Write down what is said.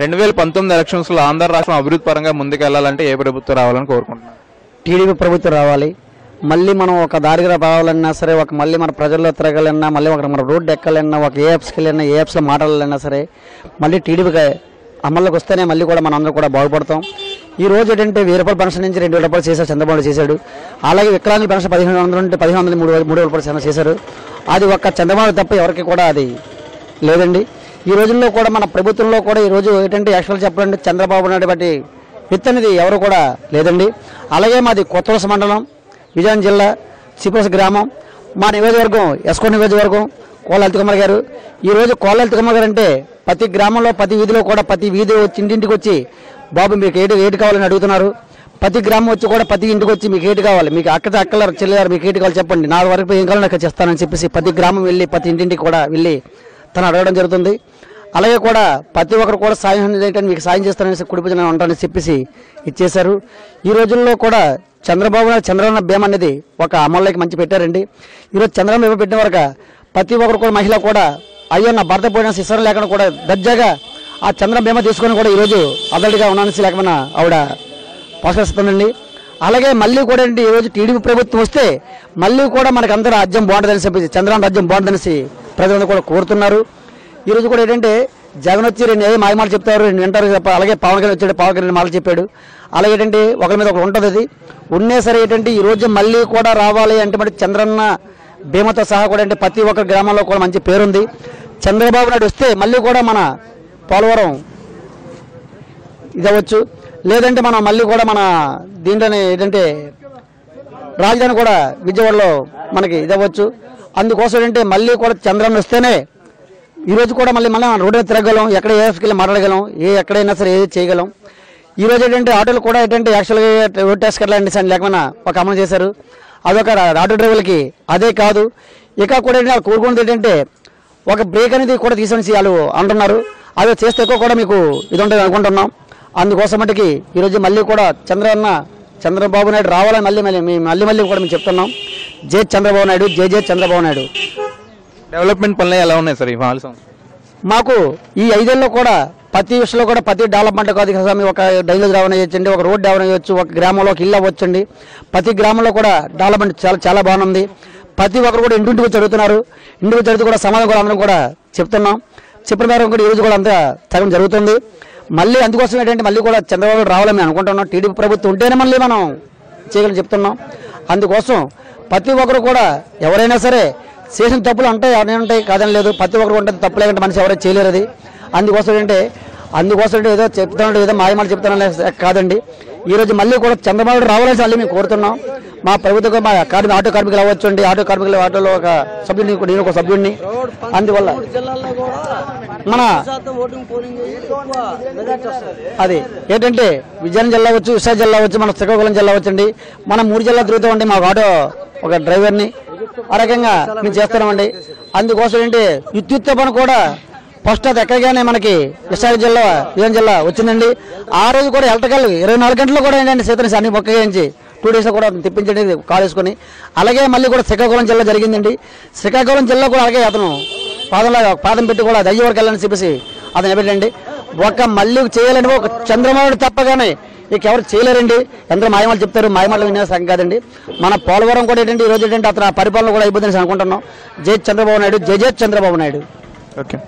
రెండు వేల పంతొమ్మిది ఎలక్షన్స్లో ఆంధ్ర రాష్ట్రం అభివృద్ధి పరంగా ముందుకెళ్ళాలంటే ఏ ప్రభుత్వం రావాలని కోరుకుంటున్నాను టీడీపీ ప్రభుత్వం రావాలి. మళ్ళీ మనం ఒక దారిగా రావాలన్నా సరే ఒక మళ్ళీ మన ప్రజల్లో తిరగాలన్నా మళ్ళీ ఒక మన రోడ్డు ఎక్కాలన్నా ఒక ఏ యాప్స్కి వెళ్ళినా ఏ యాప్స్లో మాట్లాడాలన్నా సరే మళ్ళీ టీడీపీకి అమల్లోకి వస్తేనే మళ్ళీ కూడా మనం కూడా బాగుపడతాం. ఈ రోజు ఏంటంటే వెయ్యి రూపాయల పెన్షన్ నుంచి రెండు వేల రూపాయలు చేశారు చంద్రబాబు చేశాడు. అలాగే వికలాంగుల పెన్షన్ పదిహేను వందల నుండి పదిహేను వందల మూడు మూడు వేల రూపాయలు చేశారు. అది ఒక్క చంద్రబాబు తప్ప ఎవరికి కూడా అది లేదండి. ఈ రోజుల్లో కూడా మన ప్రభుత్వంలో కూడా ఈ రోజు ఏంటంటే యాక్చువల్ చెప్పాలంటే చంద్రబాబు నాయుడు బట్టి విత్ అనేది ఎవరు కూడా లేదండి. అలాగే మాది కొత్త మండలం విజయనగరం జిల్లా సిపోస్ గ్రామం. మా నియోజకవర్గం ఎస్కో నియోజకవర్గం కోళ్ళ కుమార్ గారు. ఈరోజు రోజు కుమార్ గారు అంటే ప్రతి గ్రామంలో ప్రతి వీధిలో కూడా ప్రతి వీధి వచ్చి ఇంటింటికి వచ్చి బాబు మీకు ఏటి ఏడు కావాలని అడుగుతున్నారు? ప్రతి గ్రామం వచ్చి కూడా ప్రతి ఇంటికి వచ్చి మీకు ఏటి కావాలి? మీకు అక్క అక్కల చెల్లెగారు మీకు ఏటి కావాలి చెప్పండి? నా వరకు ఏం కావాలి నాకు చేస్తానని చెప్పేసి ప్రతి గ్రామం వెళ్ళి ప్రతి ఇంటింటికి కూడా వెళ్ళి తను అడగడం జరుగుతుంది. అలాగే కూడా ప్రతి ఒక్కరు కూడా సాయం ఏంటంటే మీకు సాయం చేస్తానని కుడిపించిన ఉంటానని చెప్పేసి ఇచ్చేశారు. ఈ రోజుల్లో కూడా చంద్రబాబు నాయుడు చంద్రబాబు బీమా అనేది ఒక అమల్లోకి మంచి పెట్టారండి. ఈరోజు చంద్రబాబు బీమా పెట్టిన వరకు ప్రతి ఒక్కరు కూడా మహిళ కూడా అయ్యో నా భర్త పోయిన శిశరం లేకుండా కూడా దర్జాగా ఆ చంద్ర బీమా తీసుకొని కూడా ఈరోజు అదడిగా ఉన్నానసి లేకపోయినా ఆవిడ పోషిస్తుందండి అలాగే మళ్ళీ కూడా అండి ఈరోజు టీడీపీ ప్రభుత్వం వస్తే మళ్ళీ కూడా మనకు అందరూ రాజ్యం బాగుంటుందని చెప్పేసి చంద్రబాబు రాజ్యం బాగుంటుందనేసి ప్రజలందరూ కూడా కోరుతున్నారు. ఈరోజు కూడా ఏంటంటే జగన్ వచ్చి రెండు ఏదో మాయమాలు చెప్తారు రెండు వింటారు అలాగే పవన్ కళ్యాణ్ వచ్చాడు పవన్ కళ్యాణ్ మాటలు చెప్పాడు. అలాగే ఏంటంటే ఒకరి మీద ఒకరు ఉంటుంది అది. ఉన్నే సరే ఏంటంటే ఈ రోజు మళ్ళీ కూడా రావాలి అంటే మరి చంద్రన్న భీమతో సహా కూడా అంటే ప్రతి ఒక్క గ్రామంలో కూడా మంచి పేరుంది. చంద్రబాబు నాయుడు వస్తే మళ్ళీ కూడా మన పోలవరం ఇది అవ్వచ్చు లేదంటే మనం మళ్ళీ కూడా మన దీంట్లోనే ఏంటంటే రాజధాని కూడా విజయవాడలో మనకి ఇది అవ్వచ్చు అందుకోసం ఏంటంటే మళ్ళీ కూడా చంద్రన్న వస్తేనే ఈరోజు కూడా మళ్ళీ మళ్ళీ మనం రోడ్డు తిరగలం ఎక్కడ ఏఎఫ్కి వెళ్ళి మాట్లాడగలం ఏ ఎక్కడైనా సరే ఏది చేయగలం. ఈ రోజు ఏంటంటే ఆటోలు కూడా ఏంటంటే యాక్చువల్గా రోడ్ టెస్ట్ కట్టాలండి సార్ లేకపోయినా ఒక అమలు చేశారు. అదొక ఆటో డ్రైవర్లకి అదే కాదు. ఇక కూడా ఏంటంటే వాళ్ళు కోరుకున్నది ఏంటంటే ఒక బ్రేక్ అనేది కూడా తీసుకొని వాళ్ళు అంటున్నారు. అది చేస్తే ఎక్కువ కూడా మీకు ఇది ఉంటుంది అనుకుంటున్నాం. అందుకోసం మటుకి ఈరోజు మళ్ళీ కూడా చంద్రన్న చంద్రబాబు నాయుడు రావాలని మళ్ళీ మళ్ళీ మేము మళ్ళీ మళ్ళీ కూడా మేము చెప్తున్నాం. జై చంద్రబాబు నాయుడు జై జై చంద్రబాబు నాయుడు. డెవలప్మెంట్ పనులు ఎలా ఉన్నాయి సార్ ఈ నాలుగు సంవత్సరాలు మాకు ఈ ఐదేళ్ళలో కూడా ప్రతి విషయంలో కూడా ప్రతి డెవలప్మెంట్ కాదు స్వామి ఒక డైలేజ్ డెవలప్ చేయొచ్చండి ఒక రోడ్ డెవలప్ చేయొచ్చు ఒక గ్రామంలో ఒక ఇల్లు అవ్వచ్చండి. ప్రతి గ్రామంలో కూడా డెవలప్మెంట్ చాలా చాలా బాగుంది. ప్రతి ఒక్కరు కూడా ఇంటింటికి చదువుతున్నారు. ఇంటికి చదివితే కూడా సమాజం కూడా అందరం కూడా చెప్తున్నాం. చెప్పిన మేరకు కూడా ఈరోజు కూడా అంతా సగం జరుగుతుంది. మళ్ళీ అందుకోసం ఏంటంటే మళ్ళీ కూడా చంద్రబాబు రావాలని అనుకుంటున్నాం. టీడీపీ ప్రభుత్వం ఉంటేనే మళ్ళీ మనం చేయగలని చెప్తున్నాం. అందుకోసం ప్రతి ఒక్కరు కూడా ఎవరైనా సరే చేసిన తప్పులు ఉంటాయి ఎవరైనా ఉంటాయి కాదని లేదు. ప్రతి ఒక్కరు ఉంటుంది తప్పు లేకుంటే మనిషి ఎవరైనా చేయలేరు అది. అందుకోసం ఏంటంటే అందుకోసం అంటే ఏదో చెప్తానంటే ఏదో మాయమాలు చెప్తానని కాదండి. ఈరోజు మళ్ళీ కూడా చంద్రబాబు రావాలని మళ్ళీ మేము కోరుతున్నాం. మా ప్రభుత్వం మా కార్మిక ఆటో కార్మికులు అవ్వచ్చు అండి. ఆటో కార్మికుల ఆటోలో ఒక సభ్యుడిని నేను ఒక సభ్యుడిని. అందువల్ల మన అది ఏంటంటే విజయనగరం జిల్లా వచ్చు విశాఖ జిల్లా వచ్చు మన శ్రీకాకుళం జిల్లా వచ్చండి మనం మూడు జిల్లా తిరుగుతామండి మాకు ఆటో ఒక డ్రైవర్ని ఆ రకంగా మేము చేస్తున్నామండి. అందుకోసం ఏంటి విద్యుత్ పని కూడా ఫస్ట్ అది ఎక్కగానే మనకి విశాఖ జిల్లా విజయనగరం జిల్లా వచ్చిందండి. ఆ రోజు కూడా ఎలక్ట్రికల్ ఇరవై నాలుగు గంటలు కూడా ఏంటంటే సీతని అన్ని పక్కగించి టూ డేస్లో కూడా తెప్పించండి కాల్ వేసుకొని. అలాగే మళ్ళీ కూడా శ్రీకాకుళం జిల్లా జరిగిందండి. శ్రీకాకుళం జిల్లా కూడా అలాగే అతను పాదంలో పాదం పెట్టి కూడా అది అయ్యేవరకు వెళ్ళని చెప్పేసి అతను నిలబెట్టండి. ఒక మళ్ళీ చేయాలంటే ఒక చంద్రబాబు తప్పగానే. ఇక ఎవరు చేయలేరండి. ఎందరో మాయమాలు చెప్తారు. మాయమాటలు వినే సంగతి కాదండి. మన పోలవరం కూడా ఏంటంటే ఈ రోజు ఏంటంటే అతను పరిపాలన కూడా అయిపోతుందని అనుకుంటున్నాం. జై చంద్రబాబు నాయుడు. జై జై చంద్రబాబు నాయుడు. ఓకే.